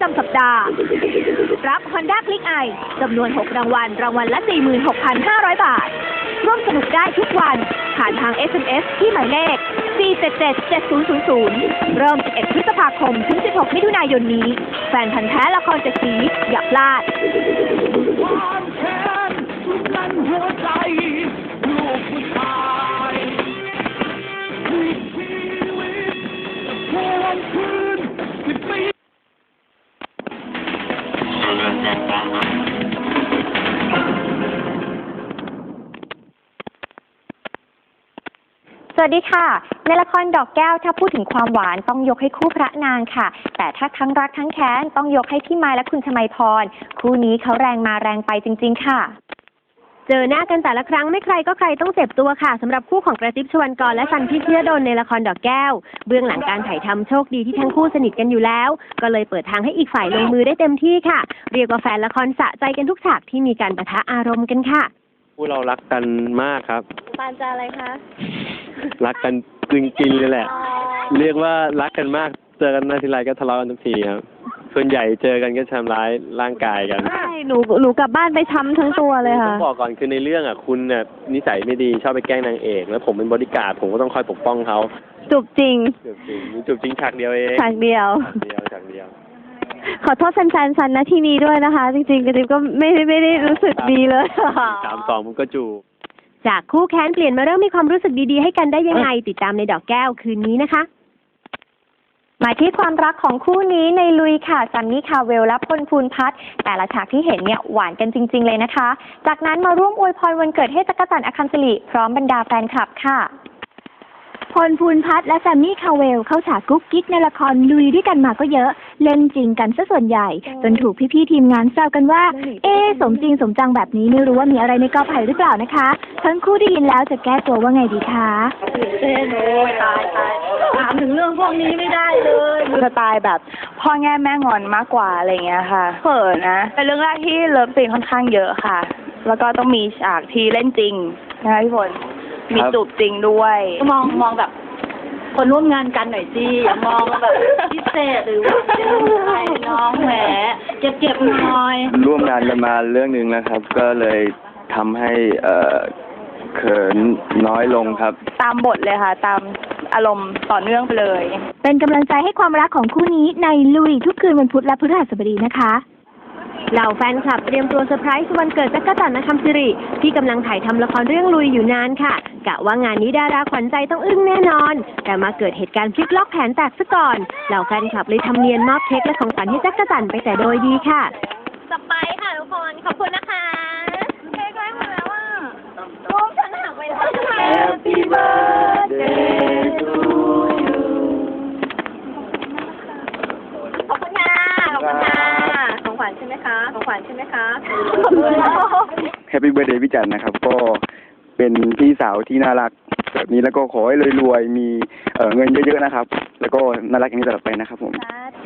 จำสัปดาห์ รับ Honda Click i จำนวน 6 รางวัล รางวัลละ 46,500 บาท ร่วมสนุกได้ทุกวัน ผ่านทาง SMS ที่หมายเลข 477-7000 เริ่ม 11 พฤษภาคม ถึง 16 มิถุนายนนี้ แฟนพันธ์แท้ละครเจ็ดสีอย่าพลาด วัสดีค่ะ ในละครดอกแก้วถ้าพูดถึงความหวานต้องยกให้คู่พระนางค่ะ แต่ถ้าทั้งรักทั้งแค้นต้องยกให้พี่ไม้และคุณชมัยพร คู่นี้เขาแรงมาแรงไปจริง ๆ ค่ะ เจอหน้ากันแต่ละครั้งไม่ใครก็ใครต้องเจ็บตัวค่ะสำหรับคู่ของกระซิบชวนกรและซันพิเชยดลในละครดอกแก้ว เบื้องหลังการถ่ายทำโชคดีที่ทั้งคู่สนิทกันอยู่แล้ว ก็เลยเปิดทางให้อีกฝ่ายลงมือได้เต็มที่ค่ะ เรียกว่าแฟนละครสะใจกันทุกฉากที่มีการปะทะอารมณ์กันค่ะพวกเรารักกันมากครับปานจะอะไรคะ รักกันจริงๆเลยแหละ เรียกว่ารักกันมาก เจอกันหน้าทีไรก็ทะเลาะกันทุกทีครับ ส่วนใหญ่เจอกันก็ทำร้ายร่างกายกัน ใช่หนูหนูกลับบ้านไปช้ำทั้งตัวเลยผค่ะมบอกก่อนคือในเรื่องอะคุณเนี่ยนิสัยไม่ดีชอบไปแกล้งนางเอก แล้วผมเป็นบริการดผมก็ต้องคอยปกป้องเขาจูบจริงจูบจริงมีจูบจริงฉากเดียวเองฉากเดียวฉากเดียวฉากเดียว ขอโทษแฟนๆซันนะที่นี้ด้วยนะคะ จริงๆกระซิบก็ไม่ได้ไม่ได้รู้สึกดีเลย สามสองมันก็จูบ จากคู่แค้นเปลี่ยนมาเริ่มมีความรู้สึกดีๆให้กันได้ยังไง ติดตามในดอกแก้วคืนนี้นะคะ มาที่ความรักของคู่นี้ในลุยค่ะซันนี่คาเวลและพลภูนพัฒน์แต่ละฉากที่เห็นเนี่ยหวานกันจริง ๆ เลยนะคะ จากนั้นมาร่วมอวยพรวันเกิดให้จักรจันทร์อคัมศิริพร้อมบรรดาแฟนคลับค่ะ พลภูนพัฒน์และแซมมี่คาเวลเข้าฉากกุ๊กกิ๊กในละครลุยด้วยกันมาก็เยอะ เล่นจริงกันซะส่วนใหญ่ จนถูกพี่ๆทีมงานแซวกันว่า เอ๊ะสมจริงสมจังแบบนี้ไม่รู้ว่ามีอะไรในกอไผ่หรือเปล่านะคะ ทั้งคู่ได้ยินแล้วจะแก้ตัวว่าไงดีคะเต้นโอ้ยตายตายถามถึงเรื่องพวกนี้ไม่ได้เลยสไตล์แบบพ่อแง่แม่งอนมากกว่าอะไรเงี้ยค่ะเขินนะเป็นเรื่องแรกที่เลิฟซีนค่อนข้างเยอะค่ะ แล้วก็ต้องมีฉากที่เล่นจริงนะคะพี่พล มีครับจูบจริงด้วย มองมองแบบ คนร่วมงานกันหน่อยสิอย่ามองแบบพิเศษหรือว่าเป็นใครน้องแหมเจ็บเจ็บๆหน่อยร่วมงานกันมาเรื่องหนึ่งแล้วครับ ก็เลยทำให้เอ่อเขินน้อยลงครับ ตามบทเลยค่ะ ตามอารมณ์ต่อเนื่องไปเลย เป็นกำลังใจให้ความรักของคู่นี้ในลุยทุกคืนวันพุธและพฤหัสบดีนะคะ เหล่าแฟนคลับเตรียมตัวเซอร์ไพรส์วันเกิดจักรจันทร์นคำสิริ ที่กำลังถ่ายทำละครเรื่องลุยอยู่นานค่ะ กะว่างานนี้ดาราขวัญใจต้องอึ้งแน่นอน แต่มาเกิดเหตุการณ์พลิกล็อกแผนแตกซะก่อน เหล่าแฟนคลับเลยทำเนียนมอบเค้กและของขวัญให้จักรจันทร์ไปแต่โดยดีค่ะสไปค่ะทุกคนขอบคุณนะคะเค้กได้หมดแล้วอะรูปฉันหักไปแล้ว Happy birthday แฮปปี้เบ t ร์ a เดย์พี่จันนะครับ ก็เป็นพี่สาวที่น่ารักแบบนี้แล้วก็ขอให้รวยๆ มีเอ่อเงินเยอะๆนะครับ แล้วก็น่ารักอย่างนี้ตลอดไปนะครับผม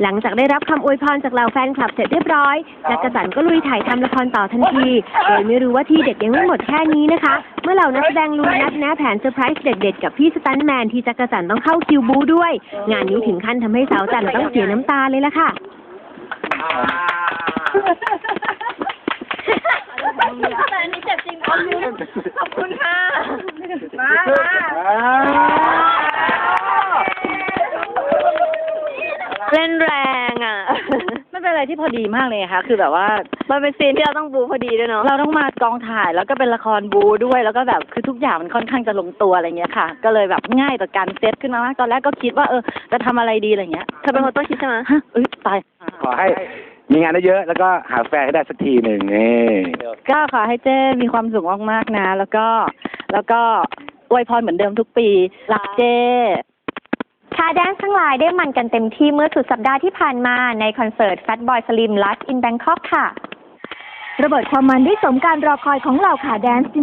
หลังจากได้รับคำอวยพรจากเหล่าแฟนคลับเสร็จเรียบร้อยจักรจันทร์ก็ลุยถ่ายทำละครต่อทันทีโดยไม่รู้ว่าที่เด็ดยังไม่หมดแค่นี้นะคะ เมื่อเหล่านักแสดงลุยนัดแนะแผนเซอร์ไพรส์เด็ดๆ กับพี่สตันท์แมนที่จักรจันทร์ต้องเข้าคิวบูด้วย งานนี้ถึงขั้นทำให้สาวจันทร์ต้องเสียน้ำตาเลยล่ะค่ะ แต่อันนี้เจ็บจริงขอบคุณค่ะเล่นแรงอะ ไม่เป็นอะไรที่พอดีมากเลยค่ะ คือแบบว่ามันเป็นซีนที่เราต้องบูพอดีด้วยเนาะ เราต้องมากองถ่ายแล้วก็เป็นละครบูด้วย แล้วก็แบบคือทุกอย่างมันค่อนข้างจะลงตัวอะไรเงี้ยค่ะ ก็เลยแบบง่ายต่อการเซตขึ้นมามากตอนแรกก็คิดว่าเออจะทำอะไรดีอะไรเงี้ยเธอเป็นคนต้นคิดใช่ไหมฮะเอ้ยตายขอให้ มีงานได้เยอะๆแล้วก็หาแฟนให้ได้สักทีหนึ่งนี่ก็ขอให้เจ้มีความสุขมากๆนะ แล้วก็แล้วก็อวยพรเหมือนเดิมทุกปีรักเจ้ค่ะแดนซ์ทั้งหลายได้มันกันเต็มที่เมื่อสุดสัปดาห์ที่ผ่านมาในคอนเสิร์ต Fat Boy Slim Live in Bangkok ค่ะ ระเบิดความมันได้สมการรอคอยของเหล่าขาแดนซ์จริงๆ